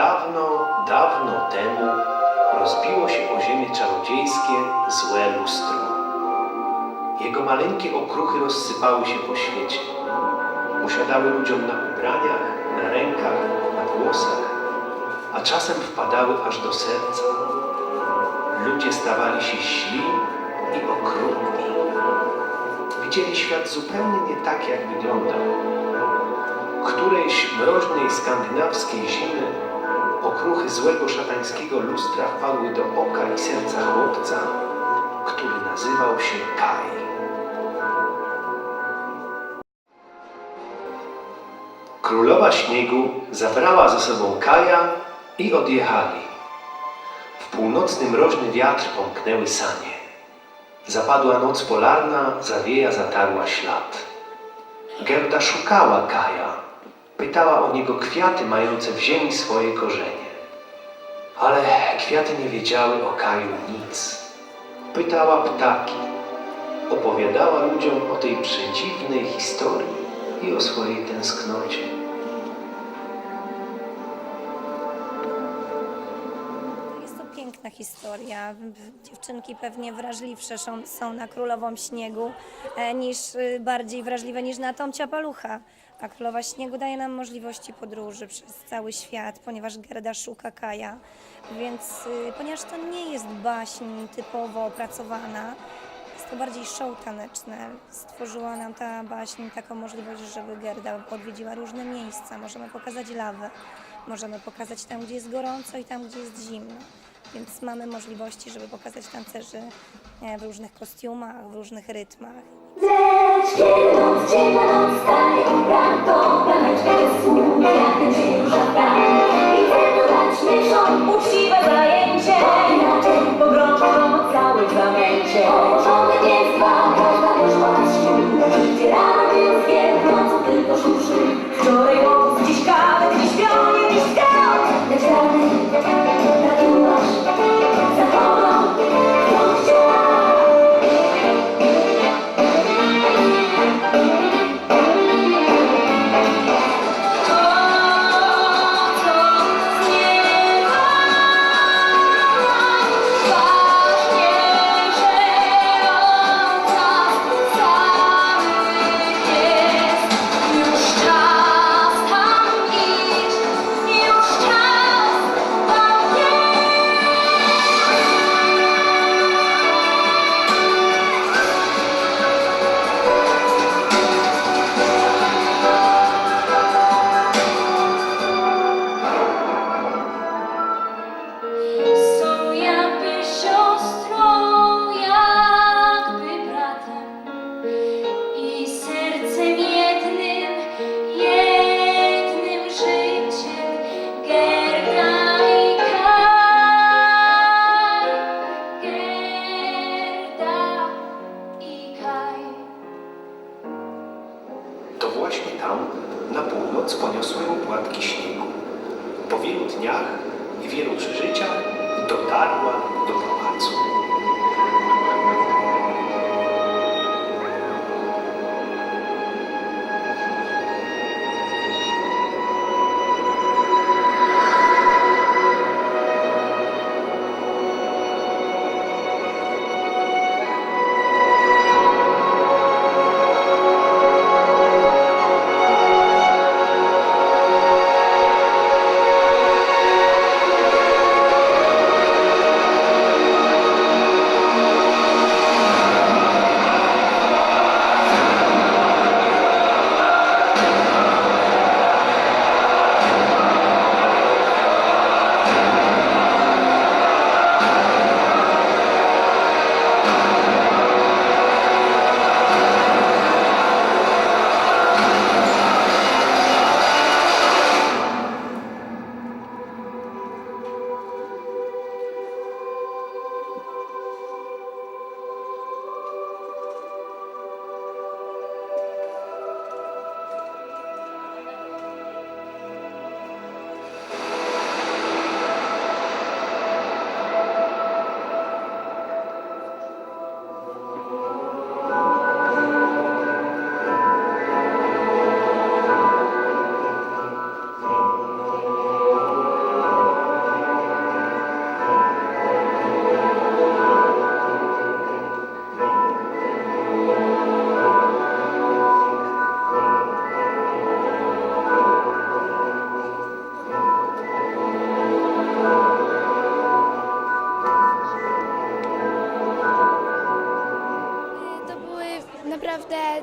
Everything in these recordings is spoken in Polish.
dawno, dawno temu rozbiło się o ziemię czarodziejskie złe lustro. Jego maleńkie okruchy rozsypały się po świecie. Posiadały ludziom na ubraniach, na rękach, na włosach, a czasem wpadały aż do serca. Ludzie stawali się źli i okrutni. Widzieli świat zupełnie nie tak, jak wyglądał. Którejś mroźnej skandynawskiej zimy okruchy złego szatańskiego lustra wpadły do oka i serca chłopca, który nazywał się Kai. Królowa Śniegu zabrała ze sobą Kaja i odjechali. W północny mroźny wiatr pomknęły sanie. Zapadła noc polarna, zawieja zatarła ślad. Gerda szukała Kaja. Pytała o niego kwiaty mające w ziemi swoje korzenie. Ale kwiaty nie wiedziały o Kaju nic. Pytała ptaki. Opowiadała ludziom o tej przedziwnej historii i o swojej tęsknocie. Jest to piękna historia. Dziewczynki pewnie wrażliwsze są, na królową śniegu, e, niż y, bardziej wrażliwe niż na Tomcia Palucha. A królowa śniegu daje nam możliwości podróży przez cały świat, ponieważ Gerda szuka Kaja. Więc y, ponieważ to nie jest baśń typowo opracowana, jest to bardziej show taneczne. Stworzyła nam ta baśń taką możliwość, żeby Gerda odwiedziła różne miejsca. Możemy pokazać lawę, możemy pokazać tam, gdzie jest gorąco i tam, gdzie jest zimno. Więc mamy możliwości, żeby pokazać tancerzy e, w różnych kostiumach, w różnych rytmach. Lecz kiedy noc, ciemna noc stanie i bram, to brameczka jest płatki śniegu. Po wielu dniach i wielu przeżyciach dotarła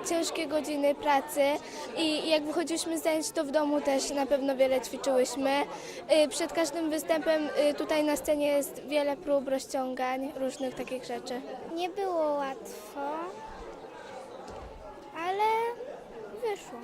ciężkie godziny pracy i jak wychodziliśmy z zajęć, to w domu też na pewno wiele ćwiczyłyśmy. Y, Przed każdym występem y, tutaj na scenie jest wiele prób, rozciągań, różnych takich rzeczy. Nie było łatwo, ale wyszło.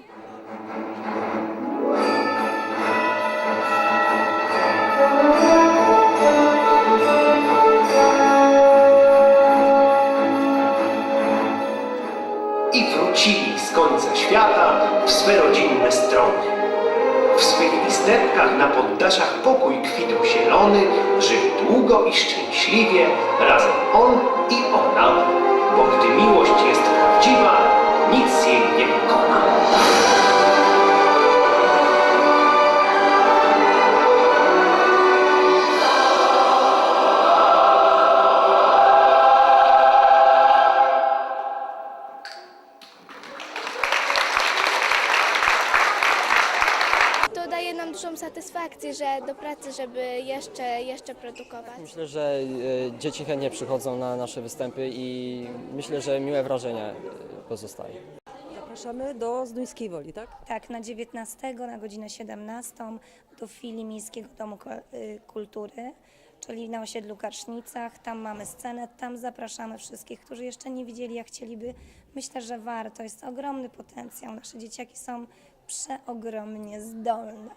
W swych istepkach na poddaszach pokój kwitł zielony, żyli długo i szczęśliwie, razem on i ona, bo gdy miłość jest prawdziwa, dużą satysfakcję, że do pracy, żeby jeszcze, jeszcze produkować. Myślę, że e, dzieci chętnie przychodzą na nasze występy i myślę, że miłe wrażenie e, pozostaje. Zapraszamy do Zduńskiej Woli, tak? Tak, na 19, na godzinę 17 do filii Miejskiego Domu Ko- y, Kultury, czyli na osiedlu Karsznicach. Tam mamy scenę, tam zapraszamy wszystkich, którzy jeszcze nie widzieli, a chcieliby. Myślę, że warto, jest ogromny potencjał. Nasze dzieciaki są przeogromnie zdolne.